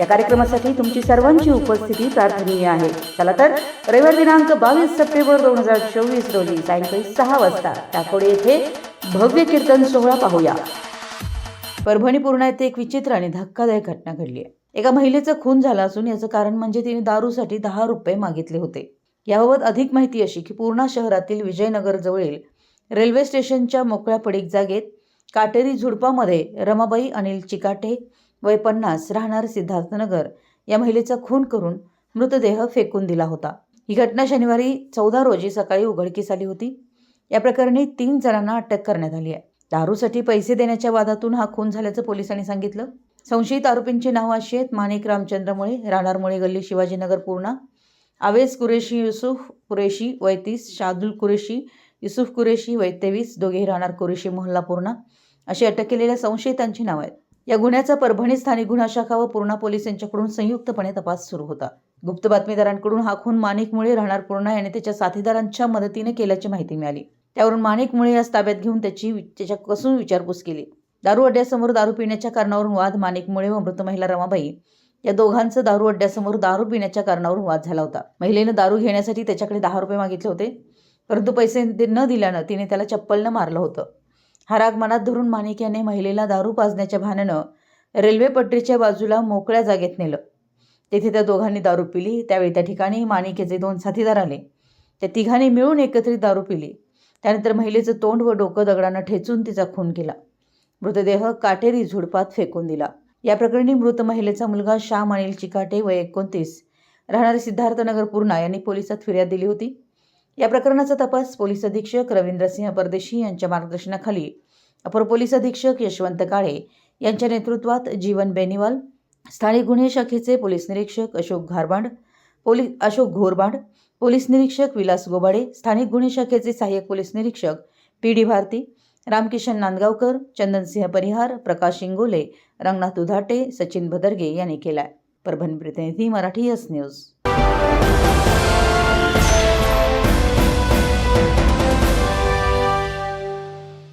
या कार्यक्रमासाठी तुमची सर्वांची उपस्थिती प्रार्थनीय आहे. चला तर रविवार दिनांक बावीस सप्टेंबर दोन हजार चोवीस रोजी सायंकाळी सहा वाजता टाकोडे येथे भव्य कीर्तन सोहळा पाहूया. परभणी पूर्णा येथे एक विचित्र आणि धक्कादायक घटना घडली आहे. एका महिलेचा खून झाला असून याचं कारण म्हणजे तिने दारूसाठी दहा रुपये मागितले होते. याबाबत अधिक माहिती अशी की पूर्णा शहरातील विजयनगर जवळील रेल्वे स्टेशनच्या मोकळ्या पडीक जागेत काटेरी झुडपामध्ये रमाबाई अनिल चिकाटे वय पन्नास राहणार सिद्धार्थनगर या महिलेचा खून करून मृतदेह फेकून दिला होता. ही घटना शनिवारी चौदा रोजी सकाळी उघडकीस आली होती. या प्रकरणी तीन जणांना अटक करण्यात आली आहे. दारूसाठी पैसे देण्याच्या वादातून हा खून झाल्याचं पोलिसांनी सांगितलं. संशयित आरोपींची नावं अशी आहेत माणिक रामचंद्र मुळे राहणार मुळे गल्ली शिवाजीनगर पूर्णा आवेस कुरेशी युसुफ कुरेशी वैतीस शादुल कुरेशी युसुफ कुरेशी वैतेवीस दोघेही राहणार कुरेशी मोहल्ला पूर्णा अशी अटक केलेल्या संशयितांची नावं आहेत. या गुन्ह्याचा परभणी स्थानिक गुन्हा शाखा व पूर्णा पोलीस यांच्याकडून संयुक्तपणे तपास सुरू होता. गुप्त बातमीदारांकडून हा खून माणिक मुळे राहणार पूर्णा याने त्याच्या साथीदारांच्या मदतीने केल्याची माहिती मिळाली. त्यावरून माणिक मुळे यास ताब्यात घेऊन त्याची त्याच्या कसून विचारपूस केली. दारू अड्ड्यासमोर दारू पिण्याच्या कारणावरून वाद माणिक मुळे व मृत महिला रमाबाई या दोघांचं दारू अड्ड्यासमोर दारू पिण्याच्या कारणावरून वाद झाला होता. महिलेनं दारू घेण्यासाठी त्याच्याकडे दहा रुपये मागितले होते परंतु पैसे न दिल्यानं तिने त्याला चप्पलनं मारलं होतं. हा राग मनात धरून माणिक याने महिलेला दारू पाजण्याच्या भानानं रेल्वे पटरीच्या बाजूला मोकळ्या जागेत नेलं. तेथे त्या दोघांनी दारू पिली. त्यावेळी त्या ठिकाणी माणिकेचे दोन साथीदार आले. त्या तिघांनी मिळून एकत्रित दारू पिली. त्यानंतर महिलेचं तोंड व डोकं दगडानं ठेचून तिचा खून केला. मृतदेह काटेरी झुडपात फेकून दिला. या प्रकरणी मृत महिलेचा मुलगा श्याम अनिल चिकाटे व एकोणतीस. राहणारे सिद्धार्थनगर पूर्णा यांनी पोलिसात फिर्याद दिली होती. या प्रकरणाचा तपास पोलीस अधीक्षक रवींद्रसिंह परदेशी यांच्या मार्गदर्शनाखाली. अपर पोलीस अधीक्षक यशवंत काळे यांच्या नेतृत्वात जीवन बेनिवाल स्थानिक गुन्हे शाखेचे पोलीस निरीक्षक अशोक घारबांड पोलीस अशोक घोरबांड पोलीस निरीक्षक विलास गोबाडे स्थानिक गुन्हे शाखेचे सहाय्यक पोलीस निरीक्षक पी डी भारती रामकिशन नांदगावकर चंदनसिंह परिहार प्रकाश इंगोले रंगनाथ उधाटे सचिन भदर्गे यांनी केलाय. परभणी प्रतिनिधी मराठी यस न्यूज.